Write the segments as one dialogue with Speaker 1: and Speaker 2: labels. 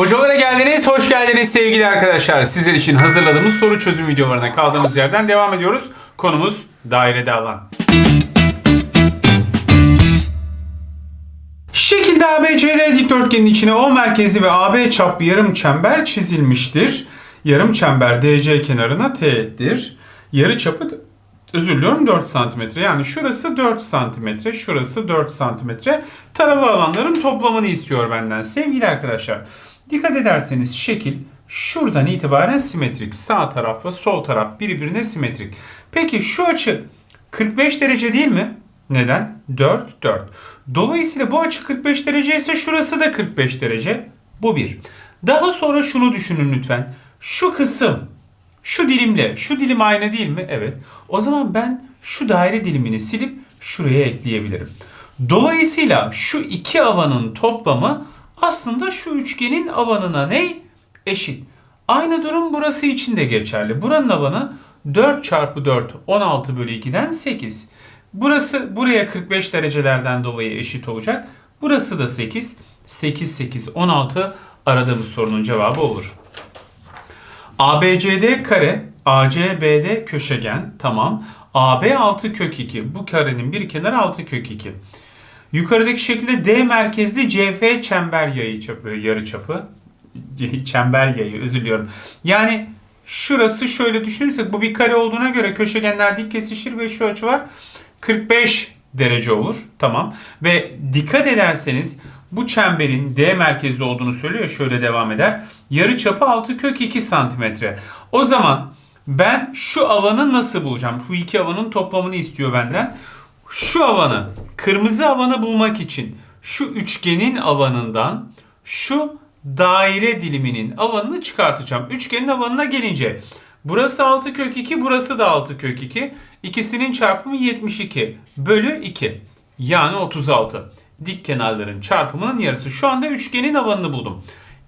Speaker 1: Hocalara geldiniz, hoş geldiniz sevgili arkadaşlar. Sizler için hazırladığımız soru çözüm videolarına kaldığımız yerden devam ediyoruz. Konumuz dairede alan. Şekilde ABCD dikdörtgenin içine O merkezi ve AB çaplı yarım çember çizilmiştir. Yarım çember DC kenarına teğettir. Yarı çapı özür diliyorum 4 santimetre. Yani şurası 4 santimetre, şurası 4 santimetre. Tarafı alanların toplamını istiyor benden. Sevgili arkadaşlar, dikkat ederseniz şekil şuradan itibaren simetrik. Sağ taraf ve sol taraf birbirine simetrik. Peki şu açı 45 derece değil mi? Neden? 4, 4. Dolayısıyla bu açı 45 derece ise şurası da 45 derece. Bu bir. Daha sonra şunu düşünün lütfen. Şu kısım şu dilimle şu dilim aynı değil mi? Evet. O zaman ben şu daire dilimini silip şuraya ekleyebilirim. Dolayısıyla şu iki avanın toplamı aslında şu üçgenin avanına ne? Eşit. Aynı durum burası için de geçerli. Buranın avanı 4 çarpı 4 16 bölü 2'den 8. Burası buraya 45 derecelerden dolayı eşit olacak. Burası da 8. 8 8 16 aradığımız sorunun cevabı olur. ABCD kare, ACBD köşegen tamam. AB 6 kök 2. Bu karenin bir kenarı 6 kök 2. Yukarıdaki şekilde D merkezli CF çember yayı çapı, yarı çapı. çember yayı özür diliyorum. Yani şurası şöyle düşünürsek bu bir kare olduğuna göre köşegenler dik kesişir ve şu açı var 45 derece olur. Tamam. Ve dikkat ederseniz bu çemberin D merkezli olduğunu söylüyor. Şöyle devam eder. Yarı çapı 6 kök 2 santimetre. O zaman ben şu alanı nasıl bulacağım? Bu iki avanın toplamını istiyor benden. Şu avanı, kırmızı avanı bulmak için şu üçgenin avanından şu daire diliminin avanını çıkartacağım. Üçgenin avanına gelince burası 6 kök 2, burası da 6 kök 2. İkisinin çarpımı 72 bölü 2. Yani 36. Dik kenarların çarpımının yarısı. Şu anda üçgenin avanını buldum.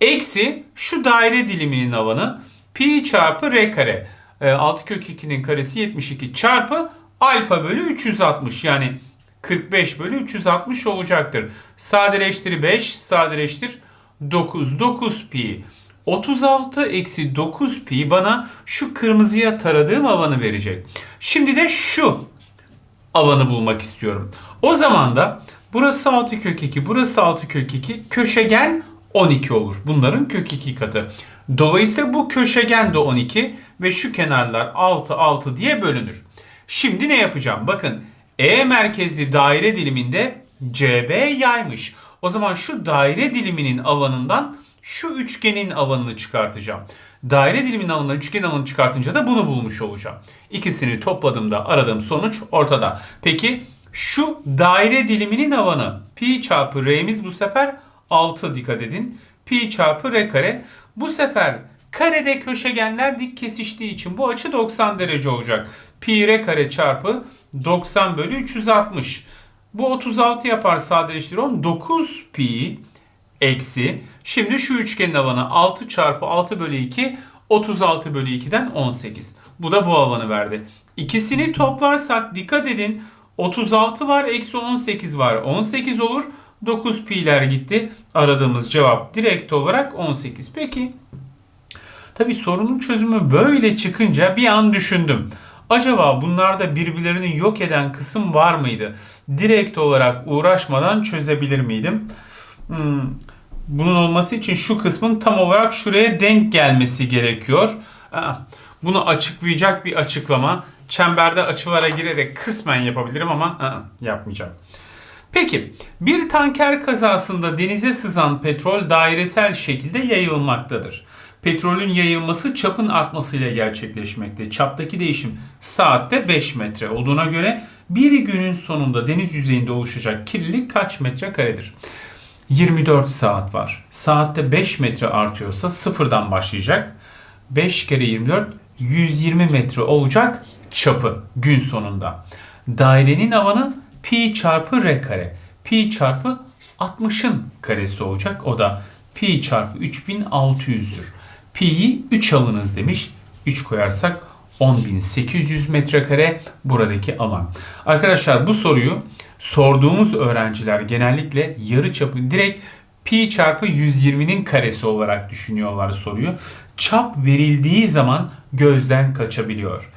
Speaker 1: Eksi şu daire diliminin avanı pi çarpı r kare. E, 6 kök 2'nin karesi 72 çarpı alfa bölü 360 yani 45 bölü 360 olacaktır. Sadeleştir 5, sadeleştir 9, 9 pi. 36 eksi 9 pi bana şu kırmızıya taradığım avanı verecek. Şimdi de şu alanı bulmak istiyorum. O zaman da burası 6 kök 2, burası 6 kök 2, köşegen 12 olur. Bunların kök 2 katı. Dolayısıyla bu köşegen de 12 ve şu kenarlar 6 6 diye bölünür. Şimdi ne yapacağım? Bakın E merkezli daire diliminde CB yaymış. O zaman şu daire diliminin alanından şu üçgenin alanını çıkartacağım. Daire diliminin alanından üçgen alanını çıkartınca da bunu bulmuş olacağım. İkisini topladığımda aradığım sonuç ortada. Peki şu daire diliminin alanı pi çarpı r'miz bu sefer 6 dikkat edin. Pi çarpı r kare. Bu sefer karede köşegenler dik kesiştiği için bu açı 90 derece olacak. Pi r kare çarpı 90 bölü 360. Bu 36 yapar sadeleştir 10. 9 pi eksi. Şimdi şu üçgenin alanı 6 çarpı 6 bölü 2 36 bölü 2'den 18. Bu da bu alanı verdi. İkisini toplarsak dikkat edin 36 var eksi 18 var 18 olur. 9 pi'ler gitti. Aradığımız cevap direkt olarak 18. Peki Tabi sorunun çözümü böyle çıkınca bir an düşündüm. Acaba bunlarda birbirlerini yok eden kısım var mıydı? Direkt olarak uğraşmadan çözebilir miydim? Hmm, bunun olması için şu kısmın tam olarak şuraya denk gelmesi gerekiyor. Bunu açıklayacak bir açıklama. Çemberde açılara girerek kısmen yapabilirim ama yapmayacağım. Peki bir tanker kazasında denize sızan petrol dairesel şekilde yayılmaktadır. Petrolün yayılması çapın artmasıyla gerçekleşmekte. Çaptaki değişim saatte 5 metre olduğuna göre bir günün sonunda deniz yüzeyinde oluşacak kirlilik kaç metre karedir? 24 saat var. Saatte 5 metre artıyorsa sıfırdan başlayacak. 5 kere 24 120 metre olacak çapı gün sonunda. Dairenin alanı pi çarpı r kare. Pi çarpı 60'ın karesi olacak. O da pi çarpı 3600'dür. Pi'yi 3 alınız demiş. 3 koyarsak 10.800 metrekare buradaki alan. Arkadaşlar bu soruyu sorduğumuz öğrenciler genellikle yarı çapı direkt pi çarpı 120'nin karesi olarak düşünüyorlar soruyu. Çap verildiği zaman gözden kaçabiliyor.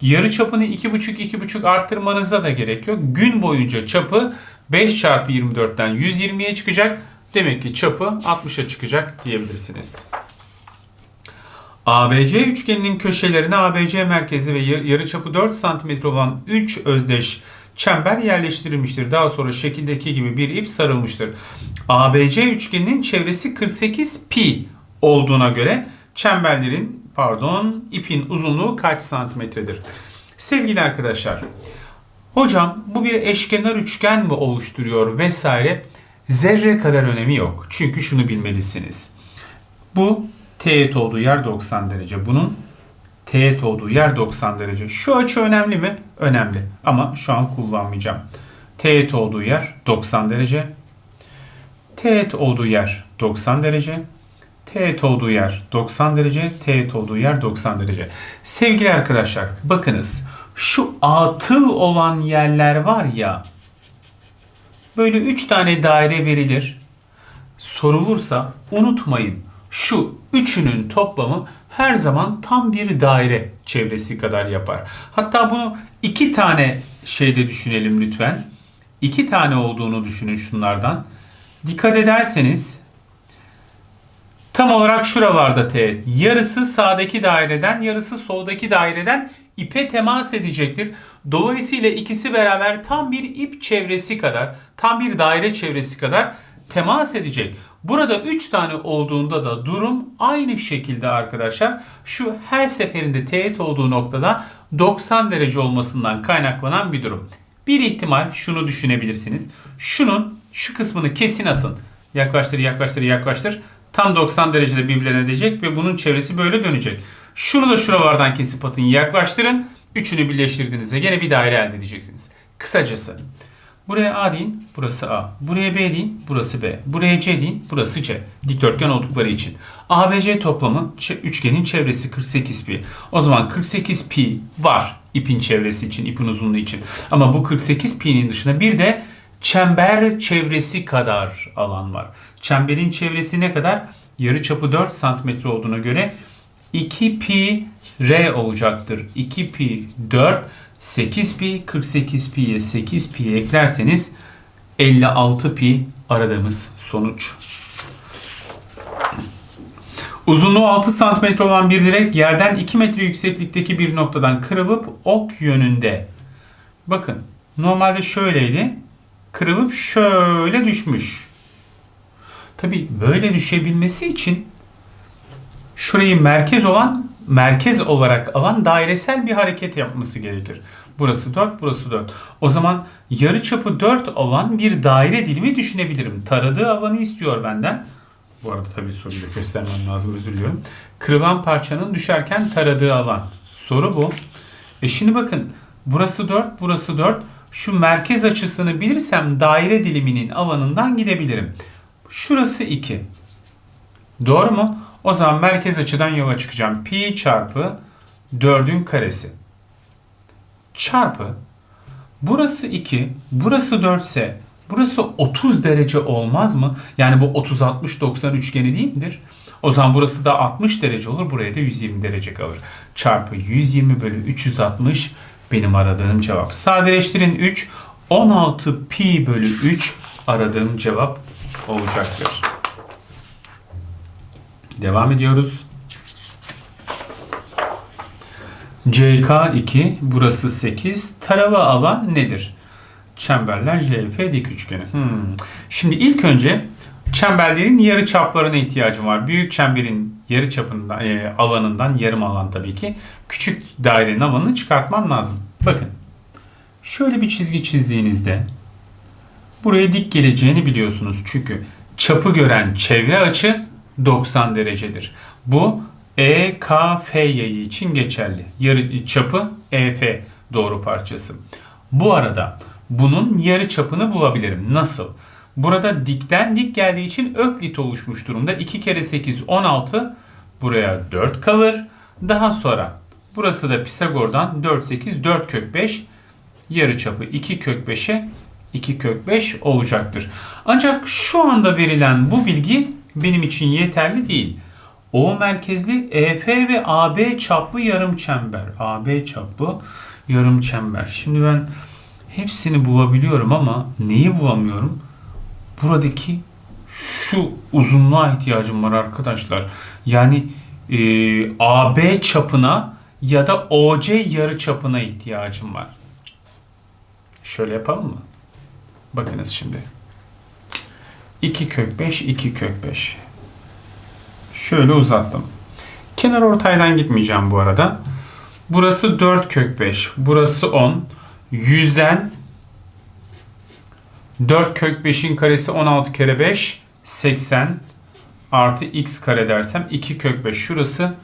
Speaker 1: Yarı çapını 2,5-2,5 arttırmanıza da gerek yok. Gün boyunca çapı 5 çarpı 24'ten 120'ye çıkacak. Demek ki çapı 60'a çıkacak diyebilirsiniz. ABC üçgeninin köşelerine ABC merkezi ve yarıçapı 4 cm olan 3 özdeş çember yerleştirilmiştir. Daha sonra şekildeki gibi bir ip sarılmıştır. ABC üçgeninin çevresi 48 pi olduğuna göre çemberlerin pardon ipin uzunluğu kaç santimetredir? Sevgili arkadaşlar, hocam bu bir eşkenar üçgen mi oluşturuyor vesaire zerre kadar önemi yok. Çünkü şunu bilmelisiniz. Bu teğet olduğu yer 90 derece. Bunun teğet olduğu yer 90 derece. Şu açı önemli mi? Önemli. Ama şu an kullanmayacağım. Teğet olduğu yer 90 derece. Teğet olduğu yer 90 derece. Teğet olduğu yer 90 derece. Teğet olduğu yer 90 derece. Sevgili arkadaşlar bakınız şu atıl olan yerler var ya böyle 3 tane daire verilir. Sorulursa unutmayın şu üçünün toplamı her zaman tam bir daire çevresi kadar yapar. Hatta bunu iki tane şeyde düşünelim lütfen. İki tane olduğunu düşünün şunlardan. Dikkat ederseniz tam olarak şuralarda teğet. Yarısı sağdaki daireden, yarısı soldaki daireden ipe temas edecektir. Dolayısıyla ikisi beraber tam bir ip çevresi kadar, tam bir daire çevresi kadar temas edecek. Burada 3 tane olduğunda da durum aynı şekilde arkadaşlar. Şu her seferinde teğet olduğu noktada 90 derece olmasından kaynaklanan bir durum. Bir ihtimal şunu düşünebilirsiniz. Şunun şu kısmını kesin atın. Yaklaştır, yaklaştır, yaklaştır. Tam 90 derecede birbirlerine edecek ve bunun çevresi böyle dönecek. Şunu da şuralardan kesip atın, yaklaştırın. Üçünü birleştirdiğinizde gene bir daire elde edeceksiniz. Kısacası Buraya A deyin, burası A. Buraya B deyin, burası B. Buraya C deyin, burası C. Dikdörtgen oldukları için. ABC toplamı üçgenin çevresi 48 pi. O zaman 48 pi var ipin çevresi için, ipin uzunluğu için. Ama bu 48 pi'nin dışında bir de çember çevresi kadar alan var. Çemberin çevresi ne kadar? Yarı çapı 4 santimetre olduğuna göre 2 pi r olacaktır. 2 pi 4 8 pi 48 pi'ye 8 pi eklerseniz 56 pi aradığımız sonuç. Uzunluğu 6 cm olan bir direk yerden 2 metre yükseklikteki bir noktadan kırılıp ok yönünde. Bakın normalde şöyleydi. Kırılıp şöyle düşmüş. Tabi böyle düşebilmesi için şurayı merkez olan merkez olarak alan dairesel bir hareket yapması gerekir. Burası 4, burası 4. O zaman yarı çapı 4 olan bir daire dilimi düşünebilirim. Taradığı alanı istiyor benden. Bu arada tabii soruyu da göstermem lazım özür diliyorum. Kırılan parçanın düşerken taradığı alan. Soru bu. E şimdi bakın burası 4, burası 4. Şu merkez açısını bilirsem daire diliminin alanından gidebilirim. Şurası 2. Doğru mu? O zaman merkez açıdan yola çıkacağım. Pi çarpı 4'ün karesi. Çarpı burası 2, burası 4 ise burası 30 derece olmaz mı? Yani bu 30 60 90 üçgeni değil midir? O zaman burası da 60 derece olur. Buraya da 120 derece kalır. Çarpı 120 bölü 360 benim aradığım cevap. Sadeleştirin 3. 16 pi bölü 3 aradığım cevap olacaktır. Devam ediyoruz. CK2 burası 8. Tarava alan nedir? Çemberler CF dik üçgeni. Hmm. Şimdi ilk önce çemberlerin yarı çaplarına ihtiyacım var. Büyük çemberin yarı çapından, e, alanından yarım alan tabii ki. Küçük dairenin alanını çıkartmam lazım. Bakın. Şöyle bir çizgi çizdiğinizde buraya dik geleceğini biliyorsunuz. Çünkü çapı gören çevre açı 90 derecedir. Bu EKF yayı için geçerli. Yarı çapı EF doğru parçası. Bu arada bunun yarı çapını bulabilirim. Nasıl? Burada dikten dik geldiği için öklit oluşmuş durumda. 2 kere 8 16 buraya 4 kalır. Daha sonra burası da Pisagor'dan 4 8 4 kök 5 yarı çapı 2 kök 5'e 2 kök 5 olacaktır. Ancak şu anda verilen bu bilgi benim için yeterli değil. O merkezli EF ve AB çaplı yarım çember. AB çaplı yarım çember. Şimdi ben hepsini bulabiliyorum ama neyi bulamıyorum? Buradaki şu uzunluğa ihtiyacım var arkadaşlar. Yani e, AB çapına ya da OC yarı çapına ihtiyacım var. Şöyle yapalım mı? Bakınız şimdi. 2 kök 5, 2 kök 5. Şöyle uzattım. Kenar ortaydan gitmeyeceğim bu arada. Burası 4 kök 5. Burası 10. 100'den 4 kök 5'in karesi 16 kere 5 80 artı x kare dersem 2 kök 5. Şurası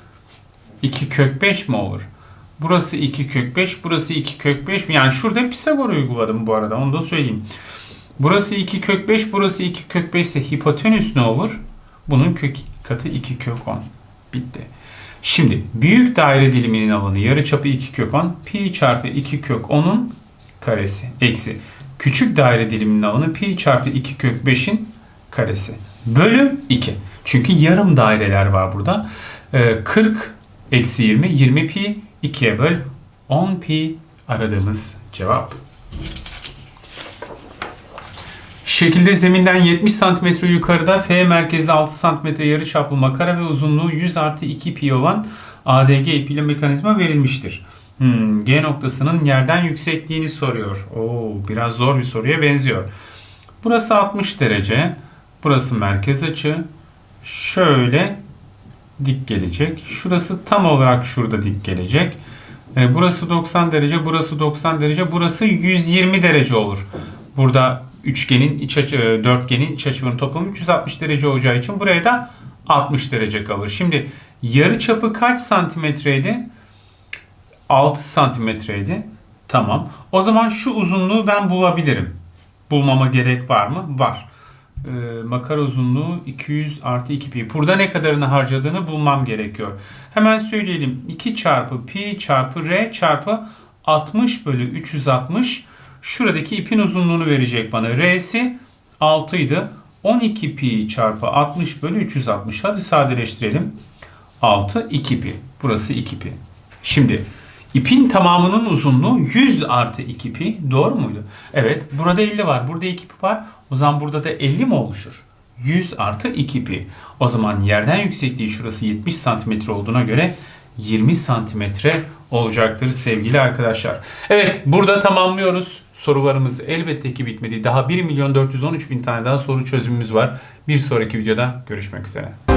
Speaker 1: 2 kök 5 mi olur? Burası 2 kök 5, burası 2 kök 5 mi? Yani şurada Pisagor uyguladım bu arada onu da söyleyeyim. Burası 2 kök 5, burası 2 kök 5 ise hipotenüs ne olur? Bunun kök katı 2 kök 10. Bitti. Şimdi büyük daire diliminin alanı yarıçapı 2 kök 10. Pi çarpı 2 kök 10'un karesi. Eksi. Küçük daire diliminin alanı pi çarpı 2 kök 5'in karesi. Bölü 2. Çünkü yarım daireler var burada. Ee, 40 eksi 20. 20 pi 2'ye böl. 10 pi aradığımız cevap. Şekilde zeminden 70 cm yukarıda F merkezi 6 cm yarı çaplı makara ve uzunluğu 100 artı 2 pi olan ADG ipiyle mekanizma verilmiştir. Hmm, G noktasının yerden yüksekliğini soruyor. Oo, biraz zor bir soruya benziyor. Burası 60 derece. Burası merkez açı. Şöyle dik gelecek. Şurası tam olarak şurada dik gelecek. E, burası 90 derece, burası 90 derece, burası 120 derece olur. Burada üçgenin iç açı, e, dörtgenin iç açılarının toplamı 360 derece olacağı için buraya da 60 derece kalır. Şimdi yarı çapı kaç santimetreydi? 6 santimetreydi. Tamam. O zaman şu uzunluğu ben bulabilirim. Bulmama gerek var mı? Var. Ee, makara uzunluğu 200 artı 2 pi. Burada ne kadarını harcadığını bulmam gerekiyor. Hemen söyleyelim. 2 çarpı pi çarpı r çarpı 60 bölü 360 şuradaki ipin uzunluğunu verecek bana. R'si 6 idi. 12 pi çarpı 60 bölü 360. Hadi sadeleştirelim. 6 2 pi. Burası 2 pi. Şimdi ipin tamamının uzunluğu 100 artı 2 pi. Doğru muydu? Evet. Burada 50 var. Burada 2 pi var. O zaman burada da 50 mi oluşur? 100 artı 2 pi. O zaman yerden yüksekliği şurası 70 santimetre olduğuna göre 20 santimetre olacaktır sevgili arkadaşlar. Evet burada tamamlıyoruz. Sorularımız elbette ki bitmedi. Daha 1 milyon 413 bin tane daha soru çözümümüz var. Bir sonraki videoda görüşmek üzere.